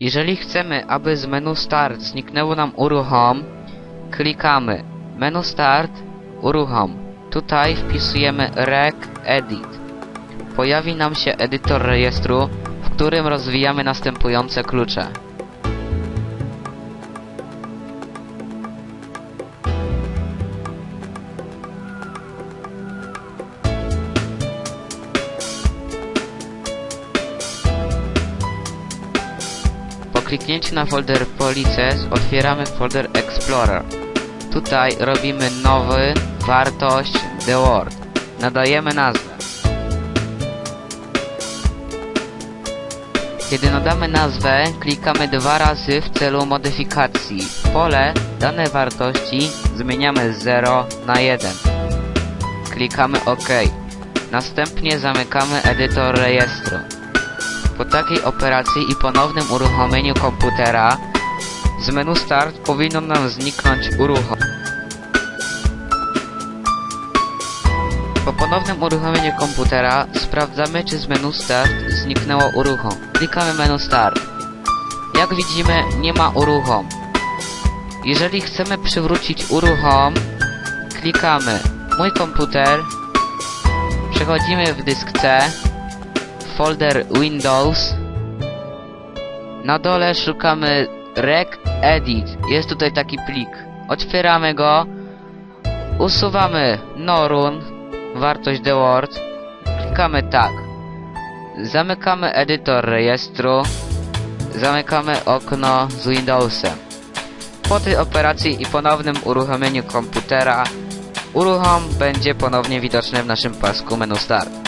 Jeżeli chcemy, aby z menu Start zniknęło nam uruchom, klikamy menu Start, uruchom. Tutaj wpisujemy rec edit. Pojawi nam się edytor rejestru, w którym rozwijamy następujące klucze. Kliknięciu na folder Polices otwieramy folder Explorer. Tutaj robimy nowy, wartość, The Word. Nadajemy nazwę. Kiedy nadamy nazwę, klikamy dwa razy w celu modyfikacji. W pole dane wartości zmieniamy z 0 na 1. Klikamy OK. Następnie zamykamy edytor rejestru. Po takiej operacji i ponownym uruchomieniu komputera z menu Start powinno nam zniknąć uruchom. Po ponownym uruchomieniu komputera sprawdzamy czy z menu Start zniknęło uruchom. Klikamy menu Start. Jak widzimy nie ma uruchom. Jeżeli chcemy przywrócić uruchom, klikamy Mój komputer, przechodzimy w dysk C, folder Windows. Na dole szukamy rec edit. Jest tutaj taki plik. Otwieramy go. Usuwamy Norun, wartość The Word. Klikamy tak. Zamykamy edytor rejestru. Zamykamy okno z Windowsem. Po tej operacji i ponownym uruchomieniu komputera uruchom będzie ponownie widoczny w naszym pasku menu Start.